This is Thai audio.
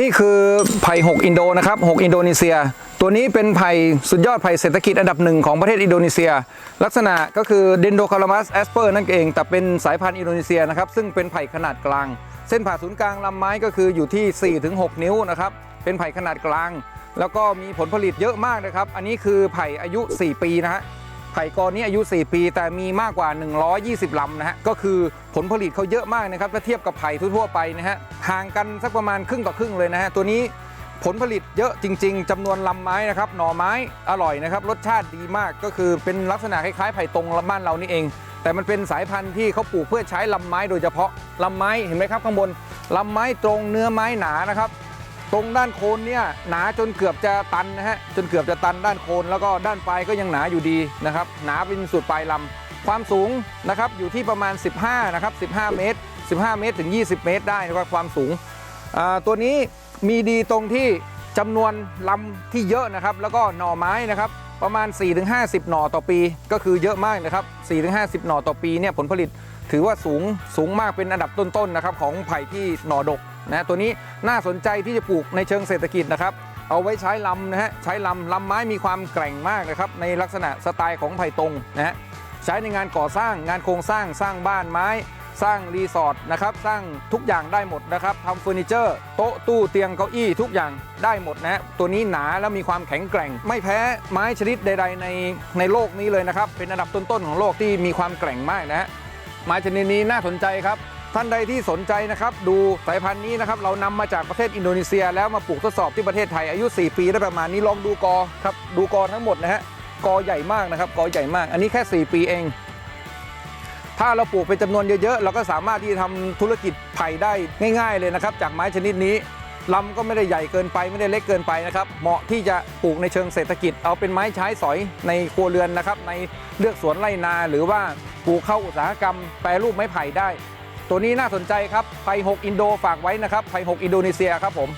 นี่คือไผ่6อินโดนะครับ6อินโดนีเซีย ตัวนี้เป็นไผ่สุดยอดไผ่เศรษฐกิจอันดับหนึ่งของประเทศอินโดนีเซีย ลักษณะก็คือเดนโดคารามัสแอสเปอร์นั่นเอง แต่เป็นสายพันธุ์อินโดนีเซียนะครับ ซึ่งเป็นไผ่ขนาดกลาง เส้นผ่าศูนย์กลางลำไม้ก็คืออยู่ที่ 4-6 นิ้วนะครับ เป็นไผ่ขนาดกลาง แล้วก็มีผลผลิตเยอะมากนะครับ อันนี้คือไผ่อายุ 4 ปีนะฮะ ไผ่กอนี้อายุ 4 ปี แต่มีมากกว่า 120 ลำนะฮะ ก็คือผลผลิตเขาเยอะมากนะครับ ถ้าเทียบกับไผ่ทั่วๆไปนะฮะ ห่างกันสักประมาณครึ่งต่อครึ่งเลยนะฮะ ตัวนี้ผลผลิตเยอะจริง ๆจำนวนลำไม้นะครับ หน่อไม้อร่อยนะครับ รสชาติดีมาก ก็คือเป็นลักษณะคล้ายๆไผ่ตรงบ้านเรานี่เอง แต่มันเป็นสายพันธุ์ที่เขาปลูกเพื่อใช้ลำไม้โดยเฉพาะ ลำไม้เห็นไหมครับข้างบน ลำไม้ตรงเนื้อไม้หนานะครับ ตรงด้านโคนเนี่ยหนาจนเกือบจะตันนะฮะจนเกือบจะตันด้านโคนแล้วก็ด้านปลายก็ยังหนาอยู่ดีนะครับหนาเป็นสุดปลายลำความสูงนะครับอยู่ที่ประมาณ 15นะครับ15 เมตร 15 เมตรถึง 20 เมตรได้นะครับความสูงตัวนี้มีดีตรงที่จำนวนลำที่เยอะนะครับ แล้วก็หน่อไม้นะครับประมาณ 4-50 หน่อต่อปี ก็คือเยอะมากนะครับ 4-50 หน่อต่อปีเนี่ยผลผลิต ถือว่าสูงสูงมากเป็นอันดับต้นๆนะครับของไผ่ที่หน่อดกนะตัวนี้น่าสนใจที่จะปลูกในเชิงเศรษฐกิจนะครับ เอาไว้ใช้ลำนะฮะใช้ลำลำไม้มีความแกร่งมากนะครับในลักษณะสไตล์ของไผ่ตรงนะฮะใช้ในงานก่อสร้างงานโครงสร้างสร้างบ้านไม้ สร้างรีสอร์ทนะครับสร้างทุกอย่างได้หมดนะครับทำเฟอร์นิเจอร์โต๊ะตู้เตียงเก้าอี้ทุกอย่างได้หมดนะฮะตัวนี้หนาแล้วมีความแข็งแกร่ง ไม่แพ้ไม้ชนิดใด ๆ ในในโลกนี้เลยนะครับเป็นอันดับต้นๆของโลกที่มีความแกร่งมากนะฮะ ไม้ชนิดนี้น่าสนใจครับ ท่านใดที่สนใจนะครับ ดูสายพันธุ์นี้นะครับ เรานำมาจากประเทศอินโดนีเซีย แล้วมาปลูกทดสอบที่ประเทศไทยอายุ 4 ปีได้ประมาณนี้ลองดูกอครับ ดูกอทั้งหมดนะฮะกอใหญ่มากนะครับกอใหญ่มาก อันนี้แค่ 4 ปีเอง ถ้าเราปลูกเป็นจำนวนเยอะๆเราก็สามารถที่จะทำธุรกิจไผ่ได้ง่าย ๆ เลยนะครับ จากไม้ชนิดนี้ ลำก็ไม่ได้ใหญ่เกินไปไม่ได้เล็กเกินไปนะครับ เหมาะที่จะปลูกในเชิงเศรษฐกิจ เอาเป็นไม้ใช้สอยในครัวเรือนนะครับ ในเลือกสวนไร่นาหรือว่าปลูกเข้าอุตสาหกรรม แปรรูปไม้ไผ่ได้ ตัวนี้น่าสนใจครับไผ่6อินโดฝากไว้นะครับไผ่6อินโดนีเซียครับผม